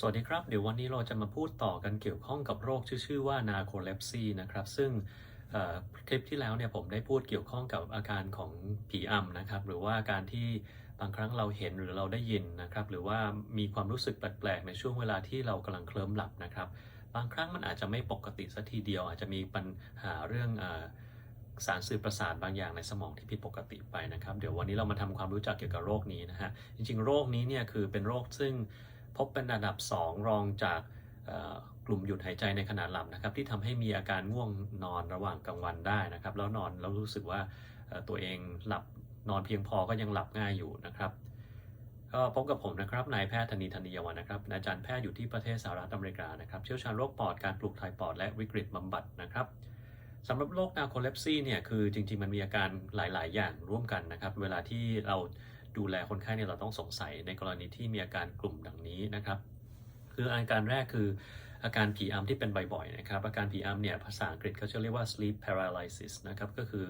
สวัสดีครับ เดี๋ยววันนี้เราจะมาพูดต่อกันเกี่ยวข้องกับโรคชื่อชื่อว่า narcolepsy นะครับซึ่งคลิปที่แล้วเนี่ยผมได้พูดเกี่ยวข้องกับอาการของผีอำนะครับ หรือว่าการที่บางครั้งเราเห็นหรือเราได้ยินนะครับ หรือว่ามีความรู้สึกแปลกๆ ในช่วงเวลาที่เรากำลังเคลิ้มหลับนะครับ บางครั้งมันอาจจะไม่ปกติสัทีเดียว อาจจะมีปัญหาเรื่องสารสื่อประสาทบางอย่างในสมองที่ผิดปกติไปนะครับ เดี๋ยววันนี้เรามาทำความรู้จักเกี่ยวกับโรคนี้นะฮะจริงๆ โรคนี้เนี่ยคือเป็นโรคซึ่ง พบเป็นอันดับ 2 รองจากกลุ่มหยุดหายใจในขณะหลับนะครับ ที่ทำให้มีอาการง่วงนอนระหว่างกลางวันได้นะครับ แล้วนอนแล้วรู้สึกว่าตัวเองหลับนอนเพียงพอก็ยังหลับง่ายอยู่นะครับก็พบกับผมนะครับนายแพทย์ธนีธนียวันนะครับอาจารย์แพทย์อยู่ที่ประเทศสหรัฐอเมริกานะครับ เชี่ยวชาญโรคปอดการปลูกถ่ายปอดและวิกฤตบำบัดนะครับสำหรับโรคนาโคเลปซีเนี่ยคือจริงๆ มันมีอาการหลาย ๆ อย่างร่วมกันนะครับ เวลาที่เรา ดูแลคนไข้เนี่ยเราต้องสงสัยในกรณีที่มีอาการกลุ่มดังนี้นะครับ คืออาการแรกคืออาการผีอำที่เป็นบ่อยๆนะครับ อาการผีอำเนี่ยภาษาอังกฤษเขาจะเรียกว่า sleep paralysis นะครับก็คือ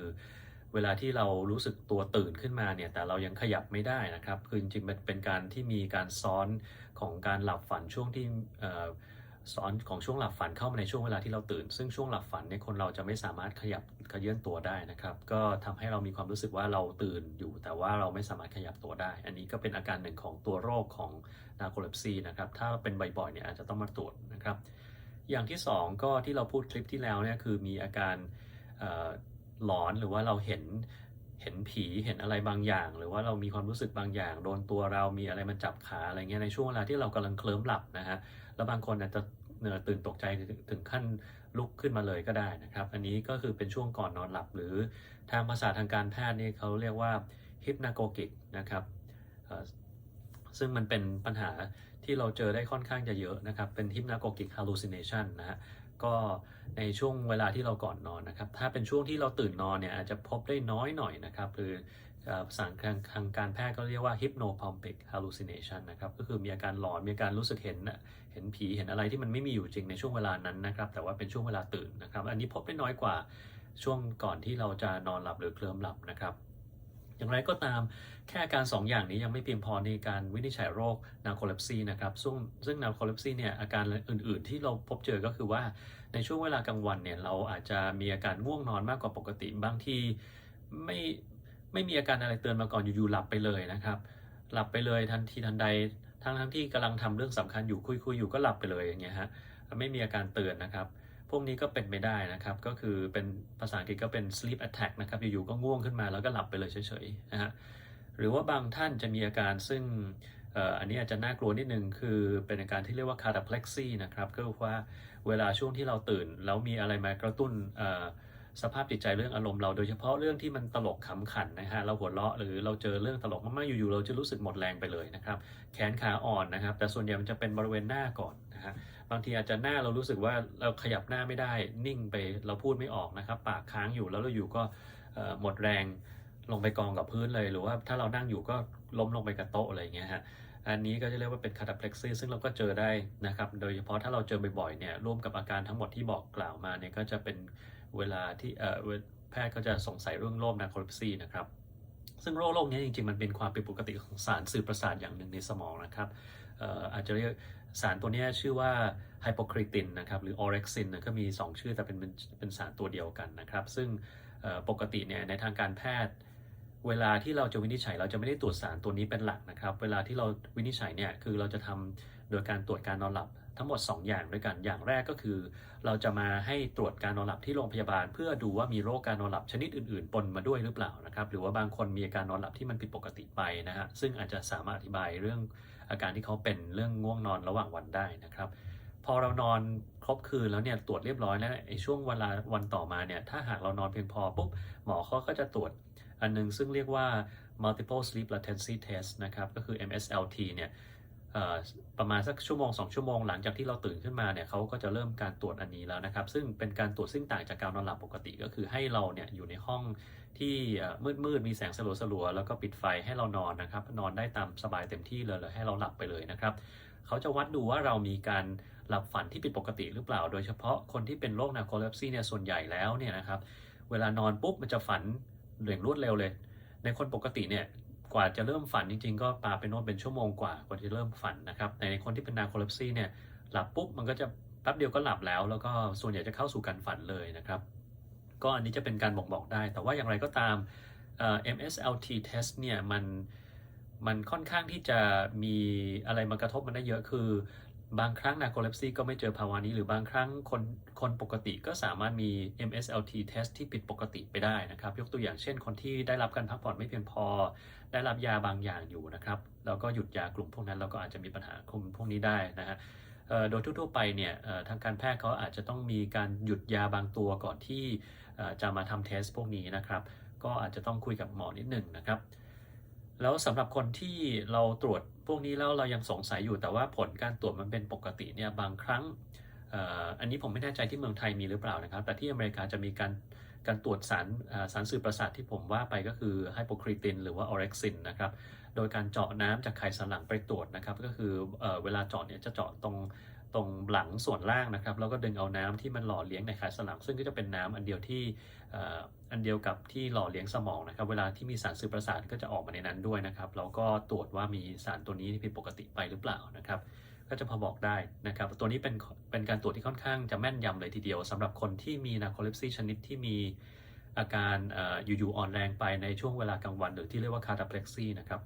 เวลาที่เรารู้สึกตัวตื่นขึ้นมาเนี่ยแต่เรายังขยับไม่ได้นะครับ คือจริงๆมันเป็นการที่มีการซ้อนของการหลับฝันช่วงที่ ซ้อนของช่วงหลับฝันเข้ามาในช่วงเวลาที่เราตื่น ซึ่งช่วงหลับฝันเนี่ยคนเราจะไม่สามารถขยับขยื่นตัวได้นะครับ ก็ทำให้เรามีความรู้สึกว่าเราตื่นอยู่ แต่ว่าเราไม่สามารถขยับตัวได้ อันนี้ก็เป็นอาการหนึ่งของตัวโรคของนาโคเลปซีนะครับ ถ้าเป็นบ่อยๆเนี่ยอาจจะต้องมาตรวจนะครับ อย่างที่ 2 ก็ที่เราพูดคลิปที่แล้วเนี่ยคือมีอาการหลอนหรือว่าเราเห็นเห็นผีเห็นอะไรบางอย่าง หรือว่าเรามีความรู้สึกบางอย่าง โดนตัวเรามีอะไรมาจับขาอะไรเงี้ยในช่วงเวลาที่เรากำลังเคลิ้มหลับนะฮะ แล้วบางคนอาจจะตื่นตกใจถึงขั้นลุกขึ้นมาเลยก็ได้นะครับ อันนี้ก็คือเป็นช่วงก่อนนอนหลับ หรือทางภาษาทางการแพทย์นี่เขาเรียกว่าฮิปนาโกกิกนะครับซึ่งมันเป็นปัญหาที่เราเจอได้ค่อนข้างจะเยอะนะครับ เป็น hypnagogic hallucination นะฮะก็ในช่วงเวลาที่เราก่อนนอนนะครับ ถ้าเป็นช่วงที่เราตื่นนอนเนี่ยอาจจะพบได้น้อยหน่อยนะครับ คือ ภาษาทางการแพทย์ก็เรียกว่า hypnopompic hallucination นะครับ ก็คือมีอาการหลอน มีอาการรู้สึกเห็น เห็นผี เห็นอะไรที่มันไม่มีอยู่จริงในช่วงเวลานั้นนะครับ แต่ว่าเป็นช่วงเวลาตื่นนะครับ อันนี้พบได้น้อยกว่าช่วงก่อนที่เราจะนอนหลับหรือเคลิ้มหลับนะครับ อย่างไรก็ตาม แค่การ 2 อย่างนี้ยังไม่เพียงพอในการวินิจฉัยโรคนาโคเลปซีนะครับ ซึ่งซึ่งนาโคเลปซีเนี่ยอาการอื่น ๆ ที่เราพบเจอก็คือว่าในช่วงเวลากลางวันเนี่ยเราอาจจะมีอาการง่วงนอนมากกว่าปกติบางทีไม่ ไม่มีอาการอะไรเตือนมาก่อนอยู่ๆหลับไปเลยนะครับ หลับไปเลยทันทีทันใดทั้งทั้งที่กำลังทำเรื่องสำคัญอยู่คุยๆอยู่ก็หลับไปเลยอย่างเงี้ยฮะไม่มีอาการเตือนนะครับ พวกนี้ก็เป็นไม่ได้นะครับ ก็คือเป็นภาษาอังกฤษก็เป็น sleep attack นะครับอยู่ๆก็ง่วงขึ้นมาแล้วก็หลับไปเลยเฉยๆนะฮะหรือว่าบางท่านจะมีอาการซึ่งอันนี้อาจจะน่ากลัวนิดนึงคือเป็นอาการที่เรียกว่า cataplexy นะครับก็คือว่าเวลาช่วงที่เราตื่นแล้วมีอะไรมากระตุ้นอ สภาพจิตใจเรื่องอารมณ์เราโดยเฉพาะเรื่องที่มันตลกขำขันนะฮะเราหัวเราะหรือเราเจอเรื่องตลกมากๆอยู่ๆเราจะรู้สึกหมดแรงไปเลยนะครับแขนขาอ่อนนะครับ แต่ส่วนใหญ่มันจะเป็นบริเวณหน้าก่อนนะฮะบางทีอาจจะหน้าเรารู้สึกว่าเราขยับหน้าไม่ได้นิ่งไปเราพูดไม่ออกนะครับ ปากค้างอยู่แล้วเราอยู่ก็หมดแรงลงไปกองกับพื้นเลย หรือว่าถ้าเรานั่งอยู่ก็ล้มลงไปกับโต๊ะอะไรอย่างเงี้ยฮะอันนี้ก็จะเรียกว่าเป็น cataplexy ซึ่งเราก็เจอได้นะครับ โดยเฉพาะถ้าเราเจอบ่อยๆเนี่ยร่วมกับอาการทั้งหมดที่บอกกล่าวมาเนี่ยก็จะเป็น เวลาที่แพทย์ก็จะสงสัยเรื่องโรคนาโคเลปซีนะครับ ซึ่งโรคโรคนี้จริงๆ มันเป็นความผิดปกติของสารสื่อประสาทอย่างหนึ่งในสมองนะครับอาจจะเรียกสารตัวนี้ชื่อว่าไฮโปคริตินนะครับหรือออเร็กซินก็มี 2 ชื่อแต่เป็นเป็นสารตัวเดียวกันนะครับ ซึ่งปกติเนี่ยในทางการแพทย์เวลาที่เราจะวินิจฉัยเราจะไม่ได้ตรวจสารตัวนี้เป็นหลักนะครับ เวลาที่เราวินิจฉัยเนี่ยคือเราจะทำ โดยการตรวจการนอนหลับทั้งหมด 2 อย่างด้วยกัน อย่างแรกก็คือ เราจะมาให้ตรวจการนอนหลับที่โรงพยาบาล เพื่อดูว่ามีโรคการนอนหลับชนิดอื่นๆปนมาด้วยหรือเปล่านะครับหรือว่าบางคนมีอาการนอนหลับที่มันผิดปกติไปนะฮะซึ่งอาจจะสามารถอธิบายเรื่องอาการที่เขาเป็นเรื่องง่วงนอนระหว่างวันได้นะครับ พอเรานอนครบคืนแล้วเนี่ยตรวจเรียบร้อยแล้วไอ้ช่วงเวลาวันต่อมาเนี่ยถ้าหากเรานอนเพียงพอปุ๊บหมอเขาก็จะตรวจอันหนึงซึ่งเรียกว่า multiple sleep latency test นะครับก็คือ MSLT เนี่ย ประมาณสักชั่วโมง2ชั่วโมงหลังจากที่เราตื่นขึ้นมาเนี่ยเขาก็จะเริ่มการตรวจอันนี้แล้วนะครับ ซึ่งเป็นการตรวจซึ่งต่างจากการนอนหลับปกติก็คือให้เราเนี่ยอยู่ในห้องที่มืดมืดๆมีแสงสลัวๆแล้วก็ปิดไฟให้เรานอนนะครับ นอนได้ตามสบายเต็มที่เลยเลยให้เราหลับไปเลยนะครับเขาจะวัดดูว่าเรามีการหลับฝันที่ผิดปกติหรือเปล่า โดยเฉพาะคนที่เป็นโรคนาโคเลปซีเนี่ยส่วนใหญ่แล้วเนี่ยนะครับเวลานอนปุ๊บมันจะฝันอย่งรวดเร็วเลย ในคนปกติเนี่ย กว่าจะเริ่มฝันจริง ๆ ก็ปาไปโน่นเป็นชั่วโมงกว่ากว่าจะเริ่มฝันนะครับในคนที่เป็นนาโคเลปซีเนี่ยหลับปุ๊บมันก็จะแป๊บเดียวก็หลับแล้ว แล้วก็ส่วนใหญ่จะเข้าสู่การฝันเลยนะครับ ก็อันนี้จะเป็นการบอกบอกได้ แต่ว่าอย่างไรก็ตามเอ่อ MSLT test เนี่ยมันมันค่อนข้างที่จะมีอะไรมากระทบมันได้เยอะคือ บางครั้งนาโคเลปซีก็ไม่เจอภาวะนี้ หรือบางครั้งคนคนปกติก็สามารถมี MSLT test ที่ผิดปกติไปได้นะครับ ยกตัวอย่างเช่นคนที่ได้รับการพักผ่อนไม่เพียงพอ ได้รับยาบางอย่างอยู่นะครับ แล้วก็หยุดยากลุ่มพวกนั้นเราก็อาจจะมีปัญหากลุ่มพวกนี้ได้นะฮะโดยทั่วๆไปเนี่ยทางการแพทย์เขาอาจจะต้องมีการหยุดยาบางตัวก่อนที่จะมาทำเทสพวกนี้นะครับ ก็อาจจะต้องคุยกับหมอนิดหนึ่งนะครับ แล้วสำหรับคนที่เราตรวจ พวกนี้แล้วเรายังสงสัยอยู่แต่ว่าผลการตรวจมันเป็นปกติเนี่ยบางครั้งอันนี้ผมไม่แน่ใจที่เมืองไทยมีหรือเปล่านะครับ แต่ที่อเมริกาจะมีการการตรวจสารสารสื่อประสาทที่ผมว่าไปก็คือไฮโปครีตินหรือว่าออเร็กซินนะครับ โดยการเจาะน้ำจากไขสันหลังไปตรวจนะครับ ก็คือเวลาเจาะเนี่ยจะเจาะตรง ตรงหลังส่วนล่างนะครับ แล้วก็ดึงเอาน้ำที่มันหล่อเลี้ยงในไขสันหลัง ซึ่งก็จะเป็นน้ำอันเดียวที่อันเดียวกับที่หล่อเลี้ยงสมองนะครับ เวลาที่มีสารสื่อประสาทก็จะออกมาในนั้นด้วยนะครับ แล้วก็ตรวจว่ามีสารตัวนี้ผิดปกติไปหรือเปล่านะครับ ก็จะพอบอกได้นะครับ ตัวนี้เป็นเป็นการตรวจที่ค่อนข้างจะแม่นยำเลยทีเดียวสำหรับคนที่มีนาโคเลปซีชนิดที่มีอาการอยู่ๆอ่อนแรงไปในช่วงเวลากลางวัน หรือที่เรียกว่าคาร์ดาเพล็กซีนะครับ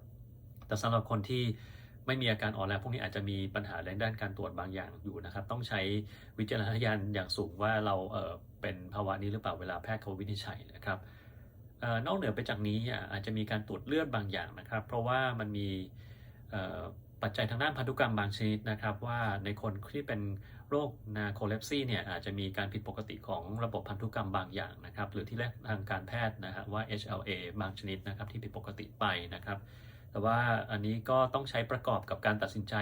แต่สำหรับคนที่ ไม่มีอาการอ่อนแรงพวกนี้อาจจะมีปัญหาในด้านการตรวจบางอย่างอยู่นะครับ ต้องใช้วิจารณญาณอย่างสูงว่าเราเอ่อเป็นภาวะนี้หรือเปล่าเวลาแพทย์เขาวินิจฉัยนะครับเอ่อนอกเหนือไปจากนี้อะอาจจะมีการตรวจเลือดบางอย่างนะครับ เพราะว่ามันมีเอ่อปัจจัยทางด้านพันธุกรรมบางชนิดนะครับ ว่าในคนที่เป็นโรคนาโคเลปซีเนี่ยอาจจะมีการผิดปกติของระบบพันธุกรรมบางอย่างนะครับ หรือที่เรียกทางการแพทย์นะฮะว่า HLA บางชนิดนะครับที่ผิดปกติไปนะครับ แต่ว่าอันนี้ก็ต้องใช้ประกอบกับการตัดสินใจ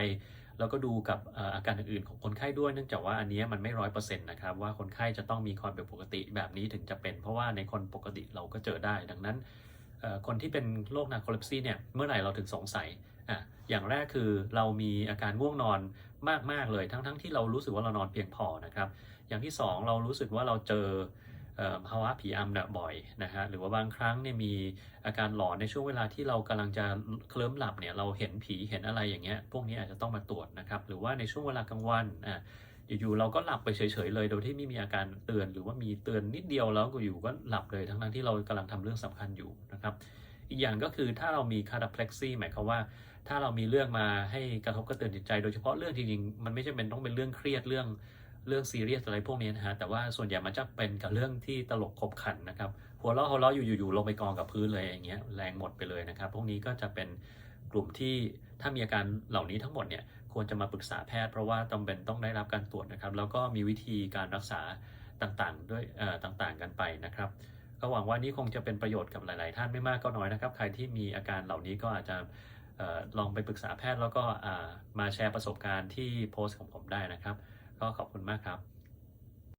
แล้วก็ดูกับอาการอื่นๆของคนไข้ด้วยเนื่องจากว่าอันนี้มันไม่ร้อยเปอร์เซ็นต์นะครับว่าคนไข้จะต้องมีความเป็นปกติแบบนี้ถึงจะเป็น เพราะว่าในคนปกติเราก็เจอได้ ดังนั้นคนที่เป็นโรคนาโคเลปซีเนี่ยเมื่อไหร่เราถึงสงสัยอะอย่างแรกคือเรามีอาการง่วงนอนมากๆเลย ทั้งๆที่เรารู้สึกว่าเรานอนเพียงพอนะครับ อย่างที่สองเรารู้สึกว่าเราเจอ ภาวะผีอำนะบ่อยนะฮะหรือว่าบางครั้งเนี่ยมีอาการหลอนในช่วงเวลาที่เรากำลังจะเคลิ้มหลับเนี่ยเราเห็นผีเห็นอะไรอย่างเงี้ยพวกนี้อาจจะต้องมาตรวจนะครับหรือว่าในช่วงเวลากลางวันอะอยู่ๆเราก็หลับไปเฉยๆเลย โดยที่ไม่มีอาการเตือนหรือว่ามีเตือนนิดเดียวแล้วก็อยู่ก็หลับเลยทั้งๆที่เรากำลังทำเรื่องสำคัญอยู่นะครับอีกอย่างก็คือถ้าเรามีคาราเพล็กซี่หมายความว่า ถ้าเรามีเรื่องมาให้กระทบกระเตือนจิตใจ โดยเฉพาะเรื่องจริงๆ มันไม่ใช่เป็นต้องเป็นเรื่องเครียดเรื่อง เรื่องซีเรียสอะไรพวกนี้นะฮะแต่ว่าส่วนใหญ่มันจะเป็นกับเรื่องที่ตลกขบขันนะครับหัวเราะหัวเราะอยู่อยู่ๆลงไปกองกับพื้นเลยอย่างเงี้ยแรงหมดไปเลยนะครับ พวกนี้ก็จะเป็นกลุ่มที่ถ้ามีอาการเหล่านี้ทั้งหมดเนี่ยควรจะมาปรึกษาแพทย์เพราะว่าจำเป็นต้องได้รับการตรวจนะครับ แล้วก็มีวิธีการรักษาต่างๆ ด้วยต่างๆกันไปนะครับก็หวังว่านี้คงจะเป็นประโยชน์กับหลาย ๆ ท่านไม่มากก็น้อยนะครับ ใครที่มีอาการเหล่านี้ก็อาจจะลองไปปรึกษาแพทย์แล้วก็มาแชร์ประสบการณ์ที่โพสต์ของผมได้นะครับ ก็ขอบคุณมากครับ